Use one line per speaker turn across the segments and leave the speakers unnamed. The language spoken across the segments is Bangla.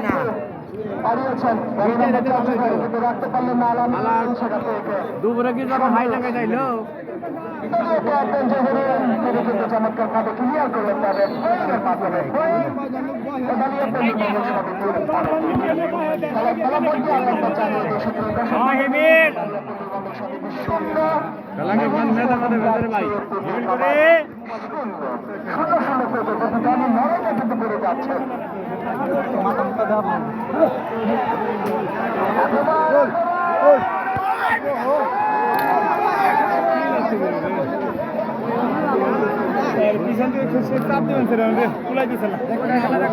না থেকে
দুপুরে কি যখন হাই টাকা
কিন্তু চমৎকার ভাবে ক্লিয়ার করলেন তাদের বইয়ের মাধ্যমে খেলা খেলা যাচ্ছেন
পিছন থেকে খুশি চাপ দিবেন স্যার আমাদের কুলাই দিছে না খেলা।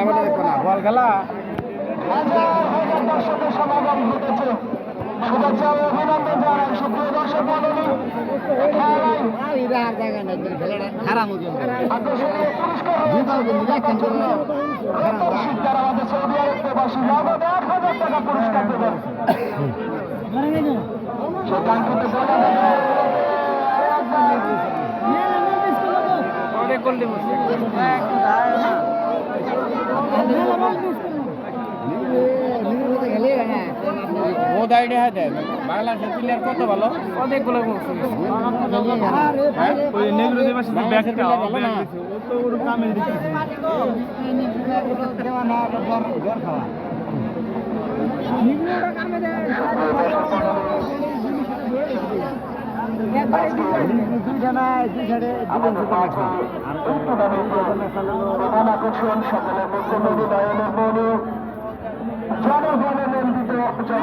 মজা বল খেলা
সমাগম ঘটেছে। খেলায় আকর্ষণীয় পুরস্কার রয়েছে শিকদার আমাদের সৌদি আরব প্রবাসী নগদ এক হাজার টাকা পুরস্কার দেবেন সেই কাঙ্ক্ষিত গোল
অনেক গোল দিব দাইডে হাতে দেয়। বাংলাদেশের প্লেয়ার কত ভালো
সকলের মুখ্যমন্ত্রী নয়নের মনু জনগণের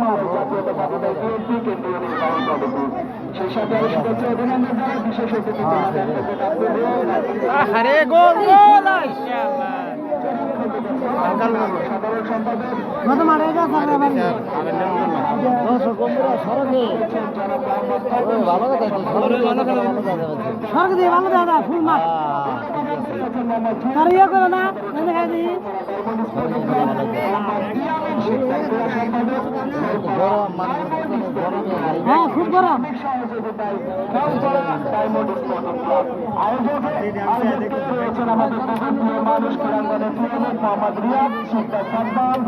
পানি জাতীয়তাবাদী দল বিএনপি কেন্দ্রীয় নির্বাহী কমিটি। সেই সাথে আমি
আরে গোল গোল!
সম্পাদক
মারে দিয়ে ভালো দাদা ফুল মাঠ করে না হ্যাঁ খুব গরম
রিয়াদ সুলতান সাদ্দাম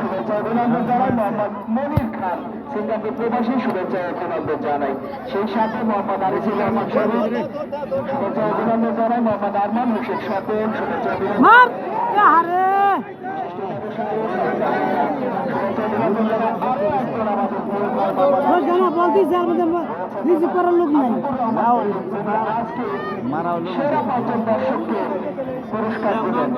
শুভেচ্ছা অভিনন্দন জানাই। মোহাম্মদ মনির খান সিঙ্গাপুর প্রবাসী শুভেচ্ছা অভিনন্দন জানাই। সেই সাথে মোহাম্মদ আরিফুল রহমান শরীফ শুভেচ্ছা অভিনন্দন জানাই। মোহাম্মদ আরমান মুর্শিদ স্বপন শুভেচ্ছা অভিনন্দন
মার আরে। রিসিভ করার লোক নাই।
সেরা পাঁচজন দর্শককে পুরস্কার দিলেন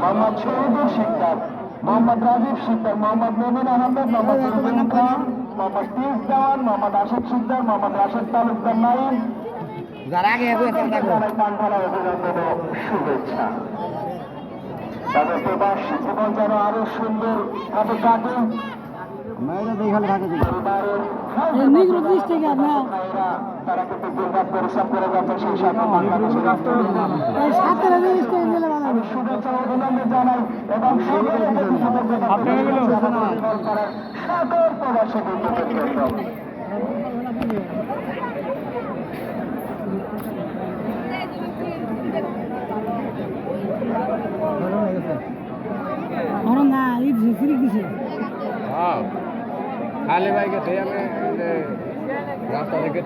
মোহাম্মদ শহীদুল শিকদার মোহাম্মদ রাজীব শিকদার মোহাম্মদ মোমিন আহমেদ মোহাম্মদ রুবেন খান মোহাম্মদ তিস দেওয়ান মোহাম্মদ আশিক শিকদার মোহাম্মদ রাশেদ তালুকদার নাইম।
যারা আগে
শুভেচ্ছা। তাদের প্রবাস জীবন যেন আরও সুন্দর ভাবে কাটে পরিবারের
নিগ্রো ডিস্ট্রিক্ট না
ভাইয়েরা তারা কিন্তু দুর্গা পরিশ্রম করে যাচ্ছে সেই সাথে বাংলাদেশের রাষ্ট্র
এই সাতের ডিস্ট্রিক্ট দিলে ভালো
আমি শুভেচ্ছা অভিনন্দন জানাই এবং করার সকল প্রবাসী
না এই সিরিক দিছে
খালি বাইকে আমি রাস্তা থেকে